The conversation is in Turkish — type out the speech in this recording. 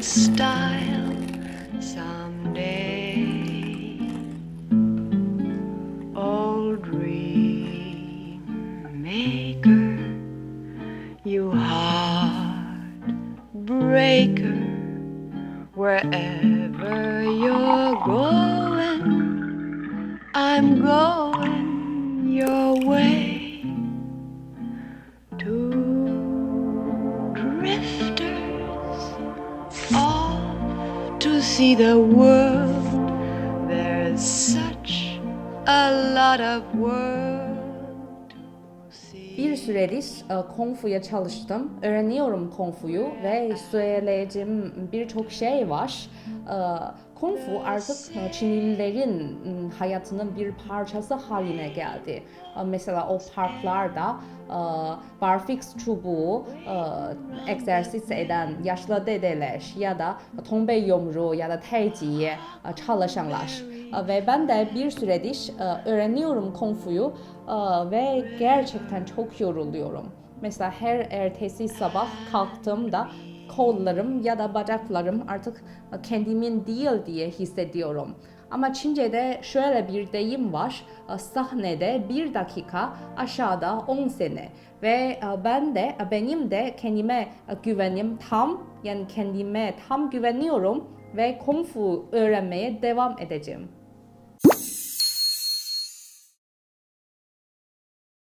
style someday. Old dream maker, you heartbreaker, wherever you're going, I'm going your way. See the world. There's such a lot of world. Bir süredir e, Kung Fu'ya çalıştım. Öğreniyorum Kung Fu'yu ve söyleyeceğim birçok şey var. E, Kung Fu artık e, Çinlilerin m, hayatının bir parçası haline geldi. E, Mesela o parklarda e, barfix çubuğu e, egzersiz eden yaşlı dedeler ya da tombe yumruğu ya da teyciye çalışanlar. Ve ben de bir süredir öğreniyorum Kung Fu'yu ve gerçekten çok yoruluyorum. Mesela her ertesi sabah kalktığımda kollarım ya da bacaklarım artık kendimin değil diye hissediyorum. Ama Çince'de şöyle bir deyim var. e, Sahnede bir dakika aşağıda 10 sene. Ve e, ben de benim de kendime e, güvenim tam yani kendime tam güveniyorum ve kung fu öğrenmeye devam edeceğim.